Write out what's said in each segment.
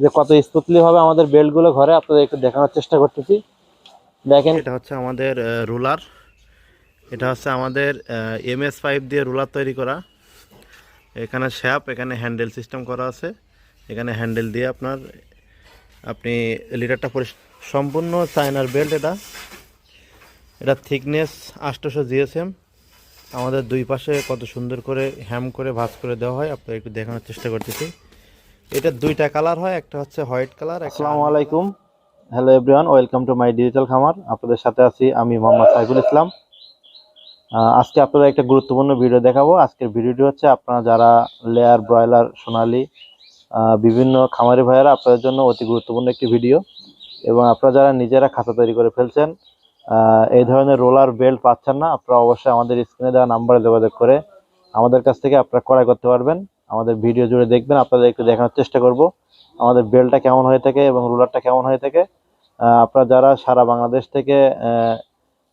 যে কত স্মুথলি হবে আমাদের বেল্টগুলো ঘরে, আপনাদের একটু দেখানোর চেষ্টা করতেছি। দেখেন। এটা হচ্ছে আমাদের রুলার। এটা হচ্ছে আমাদের এম এস দিয়ে রুলার তৈরি করা। এখানে শ্যাপ, এখানে হ্যান্ডেল সিস্টেম করা আছে। এখানে হ্যান্ডেল দিয়ে আপনার, আপনি লিটারটা সম্পূর্ণ চায়নার বেল্ট এটা। এটা থিকনেস আষ্টশো জিএসএম। আমাদের দুই পাশে কত সুন্দর করে হ্যাম করে ভাঁজ করে দেওয়া হয়। আপনার একটু দেখানোর চেষ্টা করতেছি। এটা দুইটা কালার হয় একটা হচ্ছে হোয়াইট কালার আসসালামু আলাইকুম। Hello everyone welcome to my digital খামার। আপনাদের সাথে আছি আমি মোহাম্মদ সাইফুল ইসলাম। আজকে আপনাদের একটা গুরুত্বপূর্ণ ভিডিও দেখাবো। আজকের ভিডিওটি হচ্ছে আপনারা যারা লেয়ার ব্রয়লার সোনালি বিভিন্ন খামারি ভাইয়েরা আপনাদের জন্য অতি গুরুত্বপূর্ণ একটি ভিডিও এবং আপনারা যারা নিজেরা খাতা তৈরি করে ফেলছেন এই ধরনের রোলার বেল্ট পাচ্ছেন না আপনারা অবশ্যই আমাদের স্ক্রিনে দেওয়া নাম্বারে যোগাযোগ করে আমাদের কাছ থেকে আপনারা ক্রয় করতে পারবেন। আমাদের ভিডিও জুড়ে দেখবেন আপনাদের একটু দেখানোর চেষ্টা করব। আমাদের বেলটা কেমন হয়ে থাকে এবং রুলারটা কেমন হয়ে থাকে। আপনারা যারা সারা বাংলাদেশ থেকে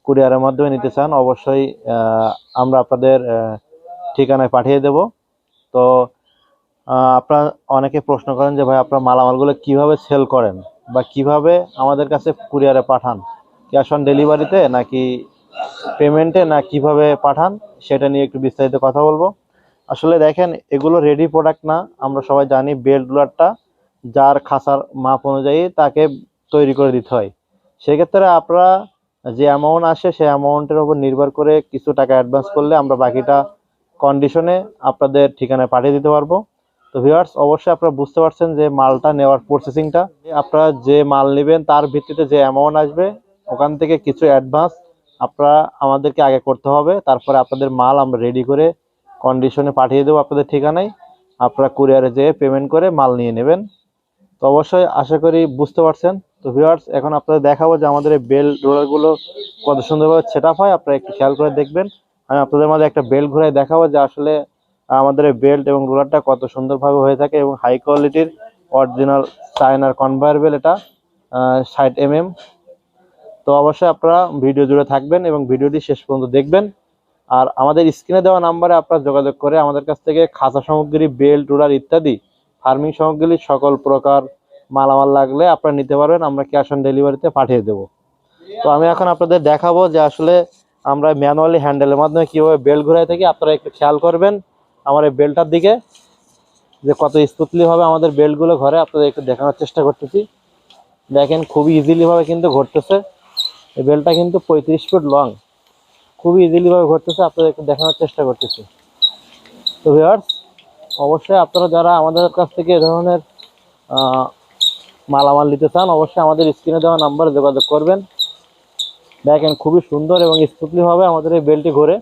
কুরিয়ারের মাধ্যমে নিতে চান, অবশ্যই আমরা আপনাদের ঠিকানায় পাঠিয়ে দেব। তো আপনারা অনেকে প্রশ্ন করেন যে, ভাই, আপনারা মালামালগুলো কীভাবে সেল করেন বা কীভাবে আমাদের কাছে কুরিয়ারে পাঠান? ক্যাশ অন ডেলিভারিতে নাকি পেমেন্টে না কীভাবে পাঠান? সেটা নিয়ে একটু বিস্তারিত কথা বলব। আসলে দেখেন, এগুলো রেডি প্রোডাক্ট না। আমরা সবাই জানি বেল্ট রুলারটা যার খাসার মাপ অনুযায়ী তাকে তৈরি করে দিতে হয়। সেক্ষেত্রে আপনারা যে অ্যামাউন্ট আসে, সেই অ্যামাউন্টের উপর নির্ভর করে কিছু টাকা অ্যাডভান্স করলে আমরা বাকিটা কন্ডিশনে আপনাদের ঠিকানায় পাঠিয়ে দিতে পারব। তো ভিউয়ার্স অবশ্যই আপনারা বুঝতে পারছেন যে মালটা নেওয়ার প্রসেসিংটা আপনারা যে মাল নেবেন, তার ভিত্তিতে যে অ্যামাউন্ট আসবে, ওখান থেকে কিছু অ্যাডভান্স আপনারা আমাদেরকে আগে করতে হবে। তারপরে আপনাদের মাল আমরা রেডি করে কন্ডিশনে পাঠিয়ে দেবো আপনাদের ঠিকানায়। আপনারা কুরিয়ারে যেয়ে পেমেন্ট করে মাল নিয়ে নেবেন। তো অবশ্যই আশা করি বুঝতে পারছেন। তো ভিউয়ার্স এখন আপনাদের দেখাবো যে আমাদের এই বেল রোলারগুলো কত সুন্দরভাবে সেট হয়। আপনারা একটু খেয়াল করে দেখবেন। আমি আপনাদের মাঝে একটা বেল্ট ঘুরে দেখাবো যে আসলে আমাদের এই বেল্ট এবং রোলারটা কত সুন্দরভাবে হয়ে থাকে এবং হাই কোয়ালিটির অরিজিনাল চায়নার কনভায়ার বেল এটা ষাট এম এম তো অবশ্যই আপনারা ভিডিও জুড়ে থাকবেন এবং ভিডিওটি শেষ পর্যন্ত দেখবেন। আর আমাদের স্ক্রিনে দেওয়া নাম্বারে আপনারা যোগাযোগ করে আমাদের কাছ থেকে খাঁচা সামগ্রী বেল্ট রুলার ইত্যাদি, ফার্মিং সামগ্রী, সকল প্রকার মালামাল লাগলে আপনারা নিতে পারবেন। আমরা ক্যাশ অন ডেলিভারিতে পাঠিয়ে দেব। তো আমি এখন আপনাদের দেখাবো যে আসলে আমরা ম্যানুয়ালি হ্যান্ডেলের মাধ্যমে কীভাবে বেল্ট ঘুরাই থাকি। আপনারা একটু খেয়াল করবেন আমার এই বেল্টটার দিকে, যে কত স্মুথলি হবে আমাদের বেল্টগুলো ঘরে। আপনাদের একটু দেখানোর চেষ্টা করতেছি। দেখেন খুবই ইজিলিভাবে কিন্তু ঘটতেছে এই বেল্টটা কিন্তু পঁয়ত্রিশ ফুট লং খুবই ইজিলি ভাবে ঘটতেছে আপনাদের একটু দেখানোর চেষ্টা করতেছি। তো ভিউয়ার্স অবশ্যই আপনারা যারা আমাদের কাছ থেকে এ ধরনের মালামাল নিতে চান, অবশ্যই আমাদের স্ক্রিনে দেওয়া নাম্বারে যোগাযোগ করবেন। দেখেন খুবই সুন্দর এবং স্মুথলি ভাবে আমাদের এই বেলটি ঘোরে।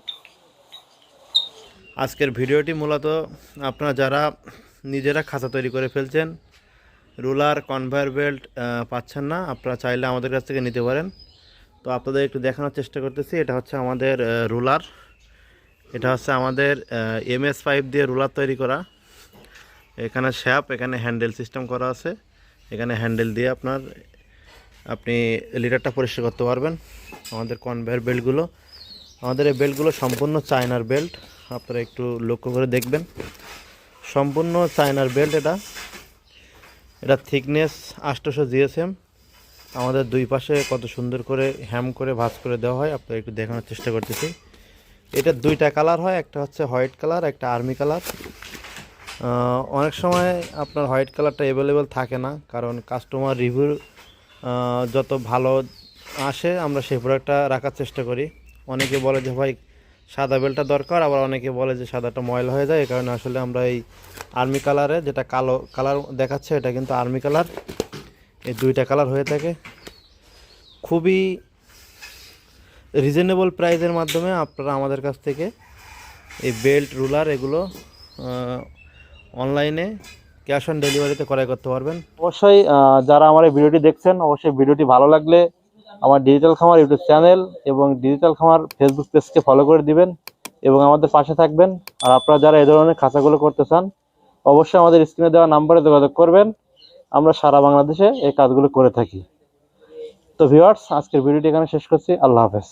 আজকের ভিডিওটি মূলত আপনারা যারা নিজেরা খাঁচা তৈরি করে ফেলছেন, রুলার কনভেয়ার বেল্ট পাচ্ছেন না, আপনারা চাইলে আমাদের কাছ থেকে নিতে পারেন। তো আপনাদের একটু দেখানোর চেষ্টা করতেছি। এটা হচ্ছে আমাদের রুলার। এটা হচ্ছে আমাদের এম এস ফাইভ দিয়ে রুলার তৈরি করা। এখানে শ্যাপ, এখানে হ্যান্ডেল সিস্টেম করা আছে। এখানে হ্যান্ডেল দিয়ে আপনার, আপনি লিটারটা পরিষ্কার করতে পারবেন আমাদের কনভেয়ার বেল্টগুলো আমাদের এই বেল্টগুলো সম্পূর্ণ চায়নার বেল্ট আপনারা একটু লক্ষ্য করে দেখবেন। সম্পূর্ণ চায়নার বেল্ট এটা। এটা থিকনেস আষ্টশো জিএসএম। আমাদের দুই পাশে কত সুন্দর করে হ্যাম করে ভাঁজ করে দেওয়া হয় আপনারা একটু দেখানোর চেষ্টা করতেছি। এটা দুইটা কালার হয়, একটা হচ্ছে হোয়াইট কালার, একটা আর্মি কালার। অনেক সময় আপনার হোয়াইট কালারটা অ্যাভেলেবেল থাকে না, কারণ কাস্টমার রিভিউ যত ভালো আসে, আমরা সেই প্রোডাক্টটা রাখার চেষ্টা করি। অনেকে বলে যে, ভাই, সাদা বেলটা দরকার, আবার অনেকে বলে যে, সাদাটা ময়লা হয়ে যায়, এই কারণে আসলে আমরা এই আর্মি কালারে যেটা কালো কালার দেখাচ্ছে, এটা কিন্তু আর্মি কালার। এই দুইটা কালার হয়ে থাকে। খুবই রিজনেবল প্রাইসের মাধ্যমে আপনারা আমাদের কাছ থেকে এই বেল্ট রুলার এগুলো অনলাইনে ক্যাশ অন ডেলিভারিতে ক্রয় করতে পারবেন। অবশ্যই যারা আমার এই ভিডিওটি দেখছেন, অবশ্যই ভিডিওটি ভালো লাগলে আমার ডিজিটাল খামার ইউটিউব চ্যানেল এবং ডিজিটাল খামার ফেসবুক পেজকে ফলো করে দিবেন এবং আমাদের পাশে থাকবেন। আর আপনারা যারা এই ধরনের খাঁচাগুলো করতে চান, অবশ্যই আমাদের স্ক্রিনে দেওয়া নাম্বারে যোগাযোগ করবেন। আমরা সারা বাংলাদেশে এই কাজগুলো করে থাকি। তো ভিওয়ার্স আজকের ভিডিওটি এখানে শেষ করছি। আল্লাহ হাফেজ।